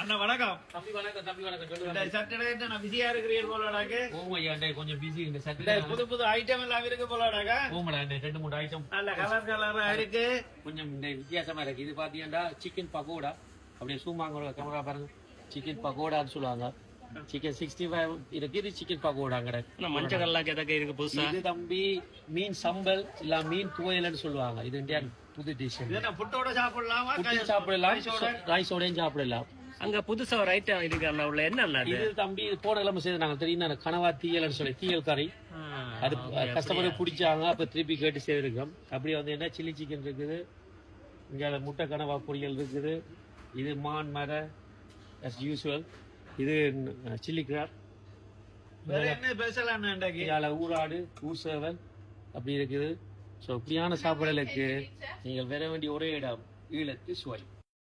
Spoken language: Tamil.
அண்ணா வணக்கம். தம்பி வணக்கம் தம்பி வணக்கம். இந்த சட்டடை நான் பிஸியா இருக்கிறீர் போலடாக்கு ஓமையா அண்ணே கொஞ்சம் பிஸி இந்த இந்த சட்டை புது புது ஐட்டம் எல்லாம் இருக்கு போலடாக்கா ஓமடா அண்ணே ரெண்டு மூணு ஐட்டம் நல்ல கலர் கலரா இருக்கு. கொஞ்சம் இந்த வித்தியாசமா இருக்கு. இது பாத்தீங்கன்னா சிக்கன் பக்கோடா அப்படியே சூமாங்க கேமரா பாருங்க. சிக்கன் பக்கோடான்னு சொல்லுவாங்க. சிக்கன் சிக்ஸ்டி ஃபைவ் இருக்கு இது சிக்கன் பக்கோடாங்கட மஞ்சள் கல்லாக்கு எதற்கு இருக்கு புதுசா. இது தம்பி மீன் சம்பல் இல்ல மீன் துவையல்னு சொல்லுவாங்க. இது இந்தியா புது டிஷ் இது என்ன புட்டோட சாப்பிடலாமா? சாப்பிடலாம். ரைஸோட? ரைஸோடையும் சாப்பிடலாம். அங்க புதுசா ஒரு ஐட்டம் இருக்கு அண்ணா உள்ள என்ன இது தம்பி இது போன கிழமை செய்து நாங்க தெரியும் கனவா தீயல்னு சொல்லி தீயல் கறி. அது கஸ்டமருக்கு பிடிச்சாங்க அப்ப திருப்பி கேட்டு செய்திருக்கோம். அப்படியே வந்து என்ன சில்லி சிக்கன் இருக்குது. இங்க முட்டை கனவா பொரியல் இருக்குது. இது மான் மர as யூஸ்வல் இது சில்லி கிராப் ஊராடு ஊசவல் அப்படி இருக்குது. ஸோ இப்படியான சாப்பாடுகளுக்கு நீங்கள் வர வேண்டிய ஒரே இடம் ஈழத்து சுவை.